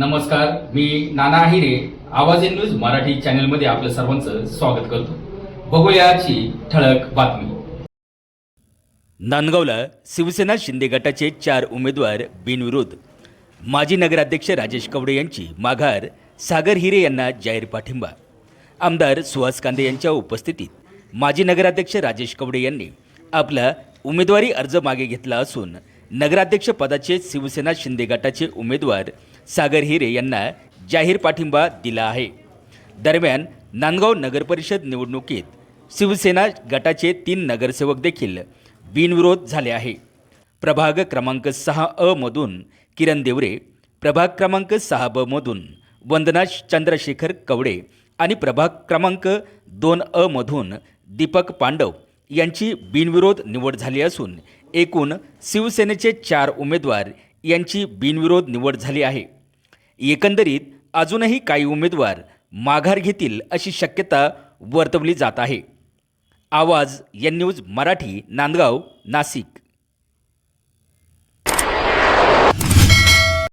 नमस्कार मी नाना आहिरे आवाज in news Marathi चॅनलमध्ये आपलं सर्वांचं स्वागत करतो. बघूयाची ठळक बातमी. नांदगावला शिवसेना शिंदे गटाचे चार उमेदवार बिनविरोध. माजी नगराध्यक्ष राजेश कवडे यांची माघार सागर हिरे यांना जाहीर पाठिंबा. आमदार सुहास कांदे यांच्या उपस्थितीत माजी नगराध्यक्ष राजेश कवडे यांनी आपला उमेदवारी अर्ज मागे घेतला असून नगराध्यक्ष पदाचे शिवसेना शिंदे गटाचे उमेदवार सागर हिरे यांना जाहीर पाठिंबा दिला आहे. दरम्यान नांदगाव नगरपरिषद निवडणुकीत शिवसेना गटाचे तीन नगरसेवक देखील बिनविरोध झाले आहे. प्रभाग क्रमांक सहा अ मधून किरण देवरे प्रभाग क्रमांक सहा ब मधून वंदना चंद्रशेखर कवडे आणि प्रभाग क्रमांक दोन अ मधून दीपक पांडव यांची बिनविरोध निवड झाली असून एकूण शिवसेनेचे चार उमेदवार यांची बिनविरोध निवड झाली आहे. एकंदरीत अजूनही काही उमेदवार माघार घेतील अशी शक्यता वर्तवली जात आहे. आवाज या न्यूज मराठी नांदगाव नाशिक.